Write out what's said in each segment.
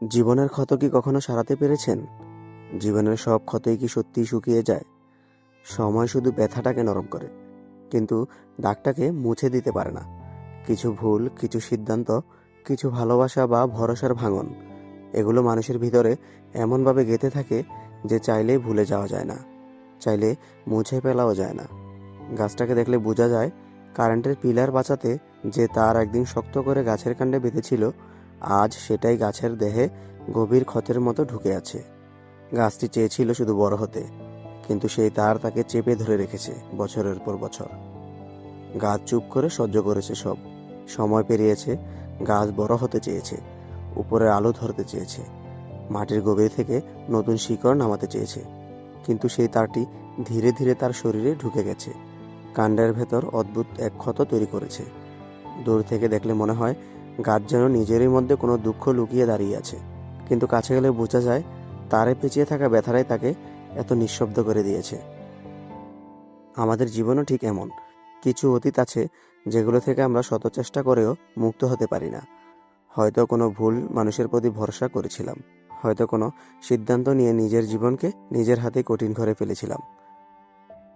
জীবনের ক্ষত কি কখনো সারাতে পেরেছেন? জীবনের সব ক্ষতই কি সত্যিই শুকিয়ে যায়? সময় শুধু ব্যথাটাকে নরম করে, কিন্তু দাগটাকে মুছে দিতে পারে না। কিছু ভুল, কিছু সিদ্ধান্ত, কিছু ভালোবাসা বা ভরসার ভাঙন, এগুলো মানুষের ভিতরে এমনভাবে গেঁথে থাকে যে চাইলেই ভুলে যাওয়া যায় না, চাইলে মুছে ফেলাও যায় না। গাছটাকে দেখলে বোঝা যায়, কারেন্টের পিলার বাঁচাতে যে তার একদিন শক্ত করে গাছের কাণ্ডে বেঁধেছিল আজ সেটাই গাছের দেহে গভীর ক্ষতের মতো ঢুকে আছে। গাছটি চেয়েছিল শুধু বড় হতে, কিন্তু সেই তার তাকে চেপে ধরে রেখেছে বছরের পর বছর। গাছ চুপ করে সহ্য করেছে সব। সময় পেরিয়েছে, গাছ বড় হতে চেয়েছে, উপরে আলো ধরতে চেয়েছে, মাটির গভীর থেকে নতুন শিকড় নামাতে চেয়েছে, কিন্তু সেই তারটি ধীরে ধীরে তার শরীরে ঢুকে গেছে। কাণ্ডের ভেতর অদ্ভুত এক ক্ষত তৈরি করেছে। দূর থেকে দেখলে মনে হয় গাছ যেন নিজেরই মধ্যে কোনো দুঃখ লুকিয়ে দাঁড়িয়ে আছে। কিন্তু কাছে গেলে বোঝা যায়, তারে পেঁচিয়ে থাকা ব্যথারাই তাকে এত নিঃশব্দ করে দিয়েছে। আমাদের জীবনও ঠিক এমন। কিছু অতীত আছে যেগুলো থেকে আমরা শত চেষ্টা করেও মুক্ত হতে পারি না। হয়তো কোনো ভুল মানুষের প্রতি ভরসা করেছিলাম। হয়তো কোনো সিদ্ধান্ত নিয়ে নিজের জীবনকে নিজের হাতে কঠিন করে ফেলেছিলাম।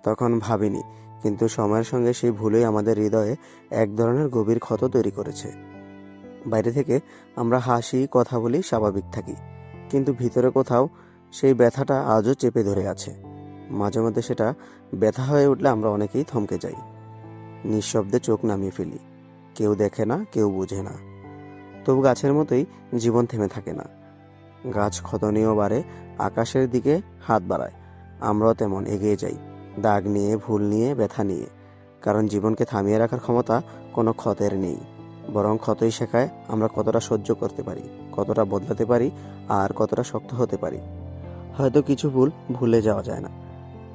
তখন ভাবিনি, কিন্তু সময়ের সঙ্গে সেই ভুলই আমাদের হৃদয়ে এক ধরনের গভীর ক্ষত তৈরি করেছে। বাইরে থেকে আমরা হাসি, কথা বলি, স্বাভাবিক থাকি। কিন্তু ভিতরে কোথাও সেই ব্যথাটা আজও চেপে ধরে আছে। মাঝে মধ্যে সেটা ব্যথা হয়ে উঠলে আমরা অনেকেই থমকে যাই। নিঃশব্দে চোখ নামিয়ে ফেলি। কেউ দেখে না, কেউ বোঝে না। তবু গাছের মতোই জীবন থেমে থাকে না। গাছ ক্ষতনীয় বাড়ে, আকাশের দিকে হাত বাড়ায়। আমরাও তেমন এগিয়ে যাই, দাগ নিয়ে, ভুল নিয়ে, ব্যথা নিয়ে। কারণ জীবনকে থামিয়ে রাখার ক্ষমতা কোনো ক্ষতের নেই। বরং ক্ষতই শেখায় আমরা কতটা সহ্য করতে পারি, কতটা বদলাতে পারি আর কতটা শক্ত হতে পারি। হয়তো কিছু ভুল ভুলে যাওয়া যায় না,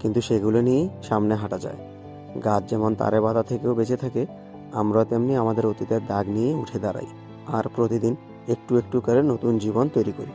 কিন্তু সেগুলো নিয়েই সামনে হাঁটা যায়। গাছ যেমন তারে বাধা থেকেও বেঁচে থাকে আমরা তেমনি আমাদের অতীতের দাগ নিয়ে উঠে দাঁড়াই আর প্রতিদিন একটু একটু করে নতুন জীবন তৈরি করি।